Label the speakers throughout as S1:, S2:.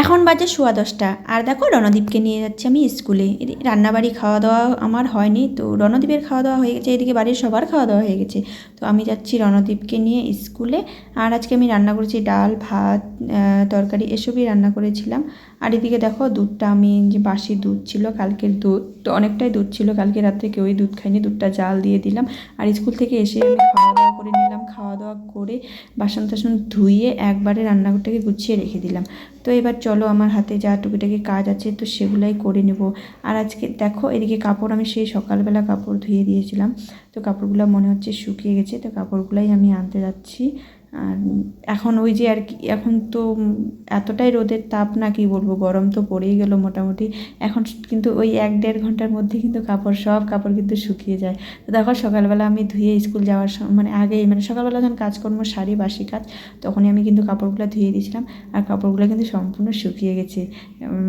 S1: এখন বাজে সোয়া দশটা। আর দেখো রণদীপকে নিয়ে যাচ্ছি আমি স্কুলে। রান্নাবাড়ি খাওয়া দাওয়া আমার হয়নি, তো রণদীপের খাওয়া দাওয়া হয়ে গেছে। এদিকে বাড়ির সবার খাওয়া দাওয়া হয়ে গেছে। তো আমি যাচ্ছি রণদীপকে নিয়ে স্কুলে। আর আজকে আমি রান্না করেছি ডাল, ভাত তরকারি, এসবই রান্না করেছিলাম। আর এদিকে দেখো, দুধটা আমি যে বাসি দুধ ছিল, কালকের দুধ। তো অনেকটাই দুধ ছিল, কালকে রাত্রে কেউই দুধ খাইনি দুধটা জাল দিয়ে দিলাম। আর স্কুল থেকে এসে আমি খাওয়া দাওয়া করে নিলাম, খাওয়া দাওয়া করে বাসন টাসন ধুয়ে একবারে রান্নাঘরটাকে গুছিয়ে রেখে দিলাম। তো এবার চলো, আমার হাতে যা টুকিটাকি কাজ আছে, তো সেগুলাই করে নেব। আর আজকে দেখো, এদিকে কাপড় আমি সেই সকালবেলা কাপড় ধুয়ে দিয়েছিলাম। তো কাপড়গুলো মনে হচ্ছে শুকিয়ে গেছে, তো কাপড়গুলাই আমি আনতে যাচ্ছি। আর এখন ওই যে আর কি, এখন তো এতটাই রোদের তাপ না কি বলব, গরম তো পড়েই গেল মোটামুটি। এখন কিন্তু ওই এক দেড় ঘণ্টার মধ্যে কিন্তু কাপড়, সব কাপড় কিন্তু শুকিয়ে যায়। তো দেখো সকালবেলা আমি ধুয়ে স্কুল যাওয়ার মানে আগেই মানে সকালবেলা যখন কাজকর্ম সারি বাসি কাজ, তখনই আমি কিন্তু কাপড়গুলো ধুয়ে দিয়েছিলাম। আর কাপড়গুলো কিন্তু সম্পূর্ণ শুকিয়ে গেছে।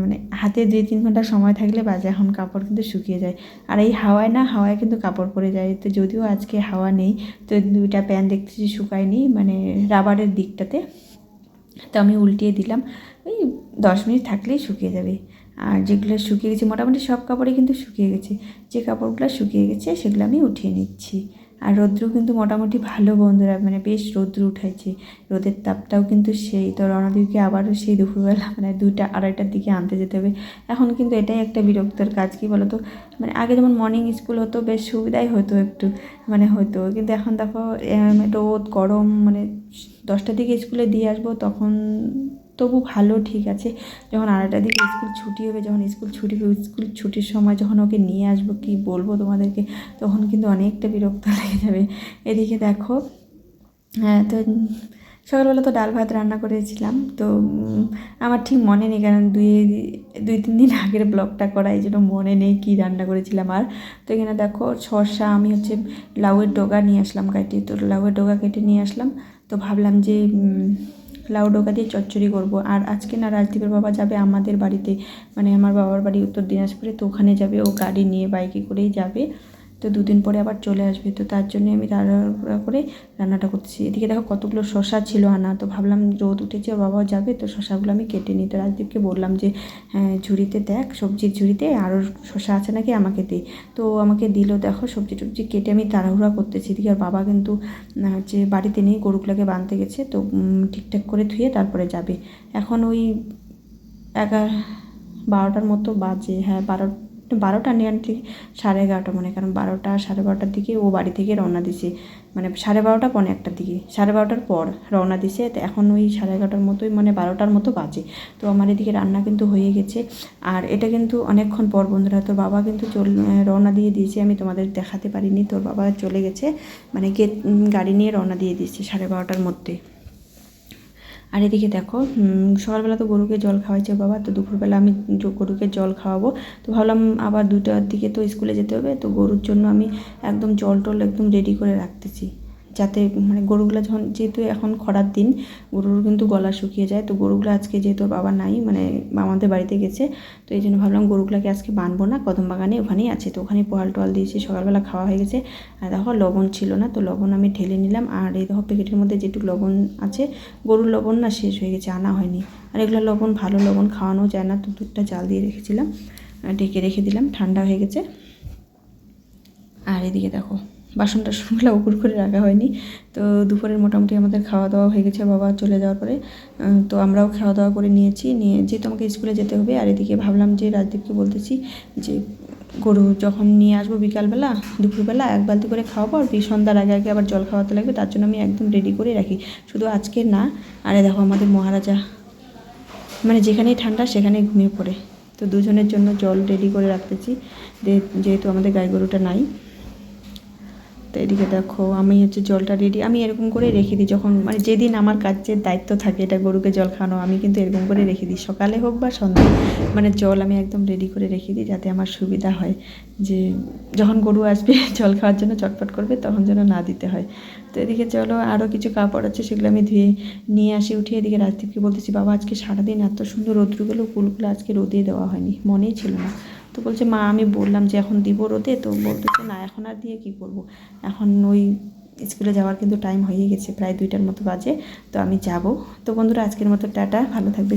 S1: মানে হাতে দুই তিন ঘণ্টা সময় থাকলে বাজে, এখন কাপড় কিন্তু শুকিয়ে যায়। আর এই হাওয়ায় না, হাওয়ায় কিন্তু কাপড় পরে যায়। তো যদিও আজকে হাওয়া নেই, তো দুইটা প্যান্ট দেখতেছি শুকায়নি মানে রাবারের দিকটাতে। তো আমি উল্টিয়ে দিলাম। ওই দশ মিনিট থাকলেই শুকিয়ে যাবে। আর যেগুলো শুকিয়ে গেছে, মোটামুটি সব কাপড়ই কিন্তু শুকিয়ে গেছে। যে কাপড়গুলো শুকিয়ে গেছে, সেগুলো আমি উঠিয়ে নিচ্ছি। আর রৌদ্র কিন্তু মোটামুটি ভালো বন্ধুরা মানে বেশ রৌদ্র উঠাইছে। রোদের তাপটাও কিন্তু সেই। তো রণদীপকে আবারও সেই দুপুরবেলা মানে দুইটা আড়াইটার দিকে আনতে যেতে হবে। এখন কিন্তু এটাই একটা বিরক্তর কাজ, কি বলো তো মানে আগে যেমন মর্নিং স্কুল হতো, বেশ সুবিধাই হতো একটু মানে হতো। কিন্তু এখন দেখো রোদ, গরম মানে দশটার দিকে স্কুলে দিয়ে আসব, তখন তবু ভালো, ঠিক আছে। যখন আড়াইটার দিকে স্কুল ছুটি হবে, যখন স্কুল ছুটি হবে, স্কুল ছুটির সময় যখন ওকে নিয়ে আসব, কি বলব তোমাদেরকে, তখন কিন্তু অনেকটা বিরক্ত লেগে যাবে। এদিকে দেখো হ্যাঁ তো সকালবেলা তো ডাল ভাত রান্না করেছিলাম, তো আমার ঠিক মনে নেই কারণ দুই দুই, তিন দিন আগের ব্লগটা করা, এই জন্য মনে নেই কী রান্না করেছিলাম আর। তো এখানে দেখো, শসা, আমি হচ্ছে লাউয়ের ডোগা নিয়ে আসলাম কেটে তো লাউয়ের ডোগা কেটে নিয়ে আসলাম, তো ভাবলাম যে লাউ ডোকা দিয়ে চচ্চড়ি করব। আর আজকে না রাজদীপের বাবা যাবে আমাদের বাড়িতে। মানে আমার বাবার বাড়ি উত্তর দিনাজপুরে, তো ওখানে যাবে। ও গাড়ি নিয়ে বাইকে করেই যাবে। তো দুদিন পরে আবার চলে আসবে। তো তার জন্য আমি তাড়াহুড়া করে রান্নাটা করতেছি এদিকে দেখো কতগুলো শশা ছিল আনা। তো ভাবলাম রোদ উঠেছে বাবাও যাবে। তো শশাগুলো আমি কেটে নিই। তো রাজদীপকে বললাম যে হ্যাঁ ঝুড়িতে দেখ, সবজির ঝুড়িতে আরও শশা আছে নাকি আমাকে দে। তো আমাকে দিল, দেখো, সবজি টবজি কেটে আমি তাড়াহুড়া করতেছি। এদিকে আর বাবা কিন্তু হচ্ছে বাড়িতে নেই, গরুগুলোকে বাঁধতে গেছে। তো ঠিকঠাক করে ধুয়ে তারপরে যাবে। এখন ওই এগার, বারোটার মতো বাজে। হ্যাঁ বারো বারোটা নিয়ে ঠিক সাড়ে এগারোটা মনে কারণ বারোটা, সাড়ে বারোটার দিকে ও বাড়ি থেকে রওনা দিছে। মানে সাড়ে বারোটা, পৌনে একটার দিকে। সাড়ে বারোটার পর রওনা দিছে, তো এখন ওই সাড়ে এগারোটার মতোই মানে বারোটার মতো বাজে। তো আমার এদিকে রান্না কিন্তু হয়ে গেছে। আর এটা কিন্তু অনেকক্ষণ পর, বন্ধুরা, তোর বাবা কিন্তু চল, রওনা দিয়ে দিয়েছে, আমি তোমাদের দেখাতে পারিনি, তোর বাবা চলে গেছে। মানে গেট গাড়ি নিয়ে রওনা দিয়ে দিয়েছে সাড়ে বারোটার মধ্যে। আর এদিকে দেখো সকালবেলা তো গরুকে জল খাওয়াইছে বাবা, তো দুপুরবেলা আমি গরুকে জল খাওয়াবো। তো ভাবলাম আবার দুটার দিকে তো স্কুলে যেতে হবে, তো গরুর জন্য আমি একদম জল টল একদম রেডি করে রাখতেছি। যাতে মানে গরুগুলো যখন, যেহেতু এখন খরার দিন, গরুর কিন্তু গলা শুকিয়ে যায়, তো গরুগুলো আজকে যেহেতু বাবা নাই মানে আমাদের বাড়িতে গেছে, তো এই জন্য ভাবলাম গরুগুলোকে আজকে বানবো না, কদম বাগানে ওখানেই আছে, তো ওখানে পোয়াল টোয়াল দিয়েছি, সকালবেলা খাওয়া হয়ে গেছে, আর দেখো লবণ ছিল না, তো লবণ আমি ঢেলে নিলাম, আর এই দেখো প্যাকেটের মধ্যে যেটুকু লবণ আছে, গরুর লবণ না শেষ হয়ে গেছে, আনা হয়নি, আর এগুলো লবণ, ভালো লবণ খাওয়ানো যায় না, তো দুধটা জাল দিয়ে রেখেছিলাম ঢেকে রেখে দিলাম, ঠান্ডা হয়ে গেছে, আর এদিকে দেখো বাসন টাসনগুলো উপর করে রাখা হয়নি। তো দুপুরের মোটামুটি আমাদের খাওয়া দাওয়া হয়ে গেছে, বাবা চলে যাওয়ার পরে। তো আমরাও খাওয়া দাওয়া করে নিয়েছি, নিয়ে যেহেতু আমাকে স্কুলে যেতে হবে। আর এদিকে ভাবলাম যে রাজদীপকে বলতেছি যে, গরু যখন নিয়ে আসব বিকালবেলা, দুপুরবেলা এক বালতি করে খাওয়াবো আর সন্ধ্যার আগে আগে আবার জল খাওয়াতে লাগবে, তার জন্য আমি একদম রেডি করে রাখি। শুধু আজকে না, আরে দেখো আমাদের মহারাজা মানে যেখানেই ঠান্ডা সেখানেই ঘুমিয়ে পড়ে। তো দুজনের জন্য জল রেডি করে রাখতেছি যেহেতু আমাদের গাই গরুটা নাই। তো এদিকে দেখো, আমি হচ্ছে জলটা রেডি আমি এরকম করে রেখে দিই। যখন মানে যেদিন আমার কাজের দায়িত্ব থাকে, এটা গরুকে জল খাওয়ানো, আমি কিন্তু এরকম করে রেখে দিই। সকালে হোক বা সন্ধ্যায় মানে জল আমি একদম রেডি করে রেখে দিই যাতে আমার সুবিধা হয় যে যখন গরু আসবে, জল খাওয়ার জন্য চটপট করবে, তখন যেন না দিতে হয়। তো এদিকে চলো আরও কিছু কাপড় আছে, সেগুলো আমি ধুয়ে নিয়ে আসি, উঠিয়ে এদিকে রাজদীপকে বলতেছি, বাবা, আজকে সারাদিন এত সুন্দর রোদ্রু গেলো ফুলগুলো আজকে রোদে দেওয়া হয়নি। মনেই ছিল না। তো বলছে, মা, আমি বললাম যে এখন দিব রোদে। তো বলতেছে, না, এখন আর দিয়ে কি করব? এখন ওই স্কুলে যাওয়ার কিন্তু টাইম হয়ে গেছে, প্রায় দুইটার মতো বাজে। তো আমি যাব। তো বন্ধুরা, আজকের মতো টাটা, ভালো থাকবে